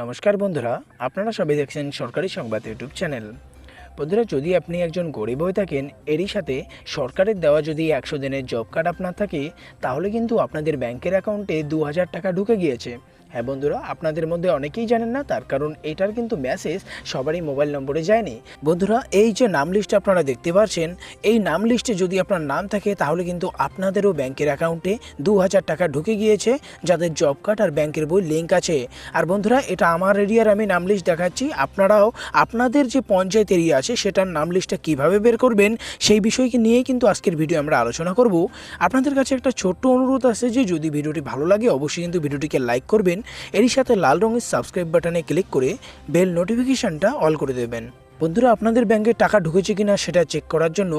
নমস্কার বন্ধুরা, আপনারা সবাই দেখছেন সরকারি সংবাদ ইউটিউব চ্যানেল। বন্ধুরা, যদি আপনি একজন গরিব হয়ে থাকেন, এরই সাথে সরকারের দেওয়া যদি একশো দিনের জব কার্ড আপনার থাকে, তাহলে কিন্তু আপনাদের ব্যাংকের অ্যাকাউন্টে দু হাজার টাকা ঢুকে গিয়েছে। হ্যাঁ বন্ধুরা, আপনাদের মধ্যে অনেকেই জানেন না, তার কারণ এটার কিন্তু মেসেজ সবারই মোবাইল নম্বরে যায়নি। বন্ধুরা, এই যে নাম লিস্ট আপনারা দেখতে পাচ্ছেন এই নাম লিস্টে যদি আপনার নাম থাকে, তাহলে কিন্তু আপনাদেরও ব্যাংকের অ্যাকাউন্টে দু হাজার টাকা ঢুকে গিয়েছে, যাদের জব কার্ড আর ব্যাংকের বই লিঙ্ক আছে। আর বন্ধুরা, এটা আমার এরিয়ার আমি নাম লিস্ট দেখাচ্ছি, আপনারাও আপনাদের যে পঞ্চায়েত এরিয়া আছে, সেটার নাম লিস্টটা কীভাবে বের করবেন, সেই বিষয়কে নিয়েই কিন্তু আজকের ভিডিও আমরা আলোচনা করব। আপনাদের কাছে একটা ছোট্ট অনুরোধ আছে যে, যদি ভিডিওটি ভালো লাগে, অবশ্যই কিন্তু ভিডিওটিকে লাইক করবেন এরই সাথে লাল রঙের সাবস্ক্রাইব বাটনে ক্লিক করে বেল নোটিফিকেশানটা অল করে দেবেন। বন্ধুরা, আপনাদের ব্যাংকে টাকা ঢুকেছে কিনা সেটা চেক করার জন্য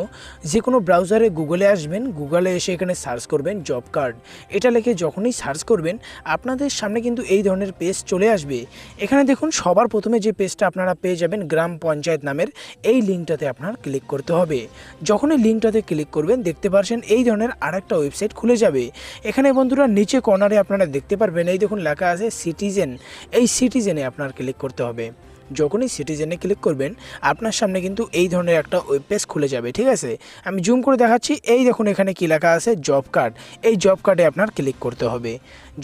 যে কোনো ব্রাউজারে গুগলে আসবেন। গুগলে এসে এখানে সার্চ করবেন জব কার্ড এটা লিখে যখনই সার্চ করবেন, আপনাদের সামনে কিন্তু এই ধরনের পেজ চলে আসবে। এখানে দেখুন, সবার প্রথমে যে পেজটা আপনারা পেয়ে যাবেন গ্রাম পঞ্চায়েত নামের, এই লিঙ্কটাতে আপনার ক্লিক করতে হবে। যখনই লিঙ্কটাতে ক্লিক করবেন, দেখতে পারছেন এই ধরনের আরেকটা ওয়েবসাইট খুলে যাবে। এখানে বন্ধুরা, নিচে কর্নারে আপনারা দেখতে পারবেন, এই দেখুন লেখা আছে সিটিজেন এই সিটিজেনে আপনার ক্লিক করতে হবে। যখনই সিটিজেনে ক্লিক করবেন, আপনার সামনে কিন্তু এই ধরনের একটা ওয়েব পেজ খুলে যাবে, ঠিক আছে? আমি জুম করে দেখাচ্ছি, এই দেখুন এখানে কি লেখা আছে জব কার্ড এই জব কার্ডে আপনার ক্লিক করতে হবে।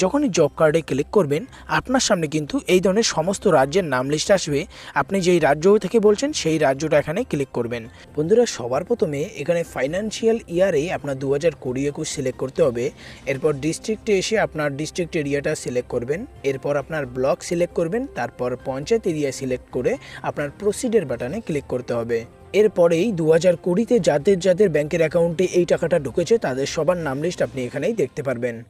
যখনই জব কার্ডে ক্লিক করবেন, আপনার সামনে কিন্তু এই ধরনের সমস্ত রাজ্যের নাম লিস্ট আসবে। আপনি যেই রাজ্য থেকে বলছেন, সেই রাজ্যটা এখানে ক্লিক করবেন। বন্ধুরা, সবার প্রথমে এখানে ফাইন্যান্সিয়াল ইয়ারে আপনার দু হাজার কুড়ি একুশ সিলেক্ট করতে হবে। এরপর ডিস্ট্রিক্টে এসে আপনার ডিস্ট্রিক্ট এরিয়াটা সিলেক্ট করবেন। এরপর আপনার ব্লক সিলেক্ট করবেন। তারপর পঞ্চায়েত এরিয়া সিলেক্ট করে আপনার প্রসিডের বাটনে ক্লিক করতে হবে। এরপরেই দু হাজার কুড়িতে যাদের যাদের ব্যাংকের অ্যাকাউন্টে এই টাকাটা ঢুকেছে, তাদের সবার নাম লিস্ট আপনি এখানেই দেখতে পারবেন।